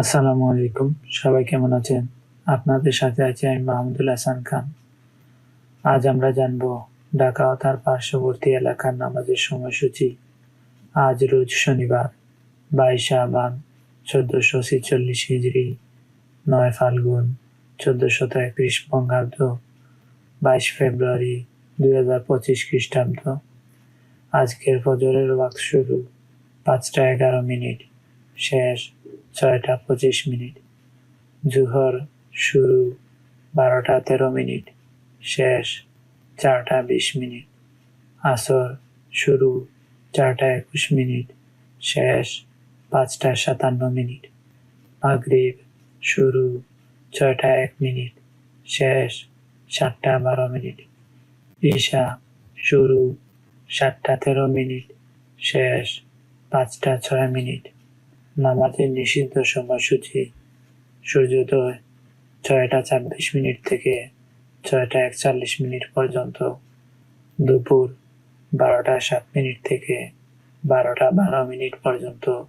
আসসালামু আলাইকুম। সবাই কেমন আছেন? আপনাদের সাথে আছি আমি মাহমুদুল হাসান খান। আজ আমরা জানব ঢাকা ও তার পার্শ্ববর্তী এলাকার নামাজের সময়সূচি। আজ রোজ শনিবার, বাইশ আবান চোদ্দশো ছেচল্লিশ হিজড়ি নয় ফাল্গুন চোদ্দশত একত্রিশ বঙ্গাব্দ, বাইশ ফেব্রুয়ারি দুই হাজার পঁচিশ খ্রিস্টাব্দ। আজকের ফজরের ওয়াক্ত শুরু, পাঁচটা এগারো মিনিট। শেষ ছয়টা পঁচিশ মিনিট। জুহর শুরু বারোটা তেরো মিনিট, শেষ চারটা বিশ মিনিট, আসর শুরু চারটা একুশ মিনিট, শেষ পাঁচটা সাতান্ন মিনিট, মাগরিব শুরু ছয়টা এক মিনিট, শেষ সাতটা বারো মিনিট, ঈশা শুরু সাতটা তেরো মিনিট, শেষ পাঁচটা ছয় মিনিট নামাজের নিষিদ্ধ সময়সূচি সূর্যোদয় ছয়টা ছাব্বিশ মিনিট থেকে ছয়টা একচল্লিশ মিনিট পর্যন্ত। দুপুর বারোটা সাত মিনিট থেকে বারোটা বারো মিনিট পর্যন্ত।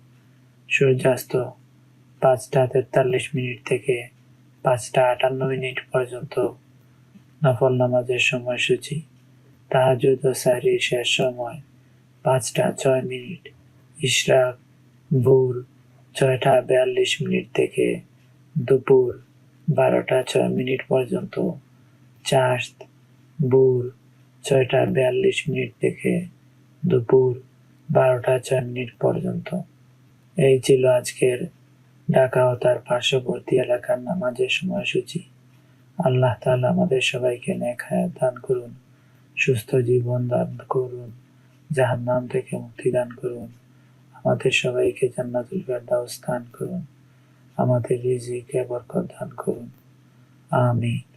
সূর্যাস্ত পাঁচটা তেতাল্লিশ মিনিট থেকে পাঁচটা আটান্ন মিনিট পর্যন্ত। নফল নামাজের সময়সূচি। তাহাজুদ ও সাহরির শেষ সময় পাঁচটা ছয় মিনিট। ইশরাক, ভোর ছয়টা বিয়াল্লিশ মিনিট থেকে দুপুর বারোটা ছয় মিনিট পর্যন্ত। চাষত ভোর ছয়টা বিয়াল্লিশ মিনিট থেকে দুপুর বারোটা ছয় মিনিট পর্যন্ত। এই ছিল আজকের ঢাকা ও তার পার্শ্ববর্তী এলাকার নামাজের সময়সূচি। আল্লাহ তাআলা আমাদের সবাইকে হায়াত দান করুন, সুস্থ জীবন দান করুন, জাহান্নাম থেকে মুক্তি দান করুন। আমাদের সবাইকে জান্নাতুল ফেরদাউস করুন। আমাদের রিজিকে বরকত দান করুন। আমিন।